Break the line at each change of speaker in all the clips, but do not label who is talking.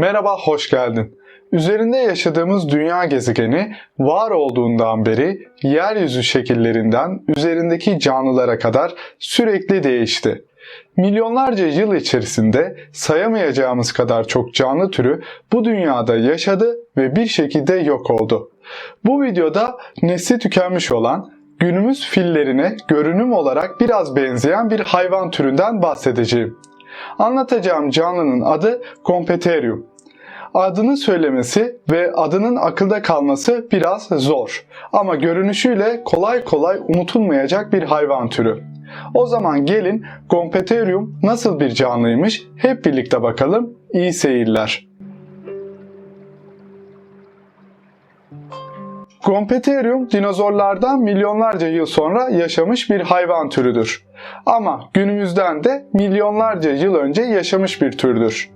Merhaba, hoş geldin. Üzerinde yaşadığımız dünya gezegeni var olduğundan beri yeryüzü şekillerinden üzerindeki canlılara kadar sürekli değişti. Milyonlarca yıl içerisinde sayamayacağımız kadar çok canlı türü bu dünyada yaşadı ve bir şekilde yok oldu. Bu videoda nesli tükenmiş olan günümüz fillerine görünüm olarak biraz benzeyen bir hayvan türünden bahsedeceğim. Anlatacağım canlının adı Competerium. Adını söylemesi ve adının akılda kalması biraz zor ama görünüşüyle kolay kolay unutulmayacak bir hayvan türü. O zaman gelin Competerium nasıl bir canlıymış hep birlikte bakalım. İyi seyirler. Gompeterium dinozorlardan milyonlarca yıl sonra yaşamış bir hayvan türüdür. Ama günümüzden de milyonlarca yıl önce yaşamış bir türdür.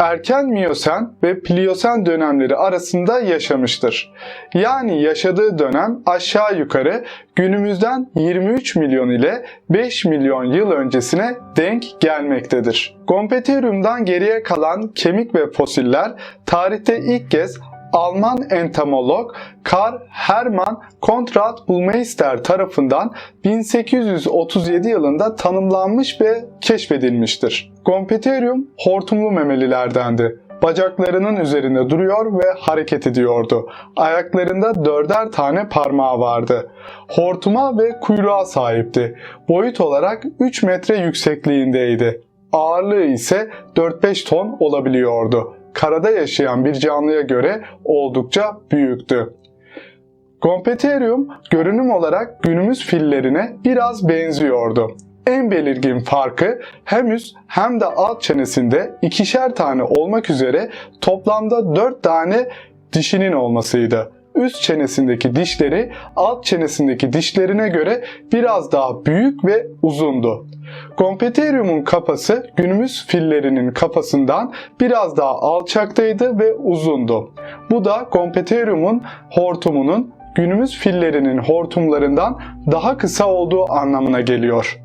Erken Miyosen ve Pliyosen dönemleri arasında yaşamıştır. Yani yaşadığı dönem aşağı yukarı günümüzden 23 milyon ile 5 milyon yıl öncesine denk gelmektedir. Gompeterium'dan geriye kalan kemik ve fosiller tarihte ilk kez Alman entomolog Karl Hermann Konrad Bullmeister tarafından 1837 yılında tanımlanmış ve keşfedilmiştir. Gompeterium hortumlu memelilerdendi. Bacaklarının üzerinde duruyor ve hareket ediyordu. Ayaklarında dörder tane parmağı vardı. Hortuma ve kuyruğa sahipti. Boyut olarak 3 metre yüksekliğindeydi. Ağırlığı ise 4-5 ton olabiliyordu karada yaşayan bir canlıya göre oldukça büyüktü. Gompeterium görünüm olarak günümüz fillerine biraz benziyordu. En belirgin farkı hem üst hem de alt çenesinde ikişer tane olmak üzere toplamda 4 tane dişinin olmasıydı. Üst çenesindeki dişleri alt çenesindeki dişlerine göre biraz daha büyük ve uzundu. Gompeterium'un kafası günümüz fillerinin kafasından biraz daha alçaktaydı ve uzundu. Bu da Gompeterium'un hortumunun günümüz fillerinin hortumlarından daha kısa olduğu anlamına geliyor.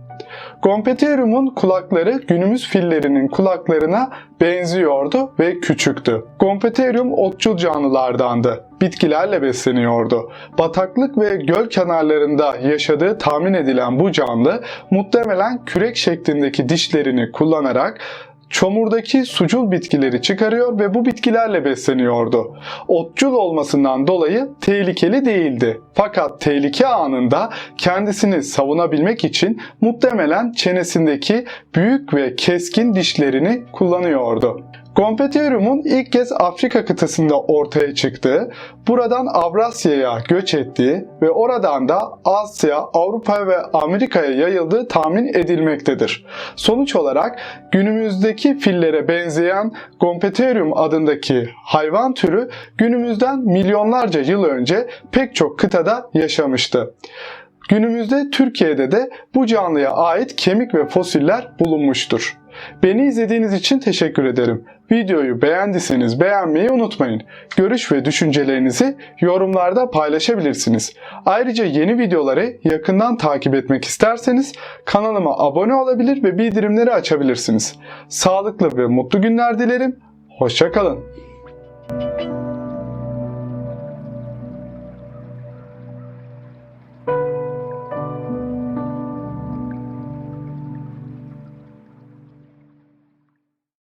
Gompeterium'un kulakları günümüz fillerinin kulaklarına benziyordu ve küçüktü. Gompeterium otçul canlılardandı. Bitkilerle besleniyordu. Bataklık ve göl kenarlarında yaşadığı tahmin edilen bu canlı muhtemelen kürek şeklindeki dişlerini kullanarak çomurdaki sucul bitkileri çıkarıyor ve bu bitkilerle besleniyordu. Otçul olmasından dolayı tehlikeli değildi. Fakat tehlike anında kendisini savunabilmek için muhtemelen çenesindeki büyük ve keskin dişlerini kullanıyordu. Gompeterium'un ilk kez Afrika kıtasında ortaya çıktığı, buradan Avrasya'ya göç ettiği ve oradan da Asya, Avrupa ve Amerika'ya yayıldığı tahmin edilmektedir. Sonuç olarak günümüzdeki fillere benzeyen Gompeterium adındaki hayvan türü günümüzden milyonlarca yıl önce pek çok kıtada yaşamıştı. Günümüzde Türkiye'de de bu canlıya ait kemik ve fosiller bulunmuştur. Beni izlediğiniz için teşekkür ederim. Videoyu beğendiyseniz beğenmeyi unutmayın. Görüş ve düşüncelerinizi yorumlarda paylaşabilirsiniz. Ayrıca yeni videoları yakından takip etmek isterseniz kanalıma abone olabilir ve bildirimleri açabilirsiniz. Sağlıklı ve mutlu günler dilerim. Hoşçakalın.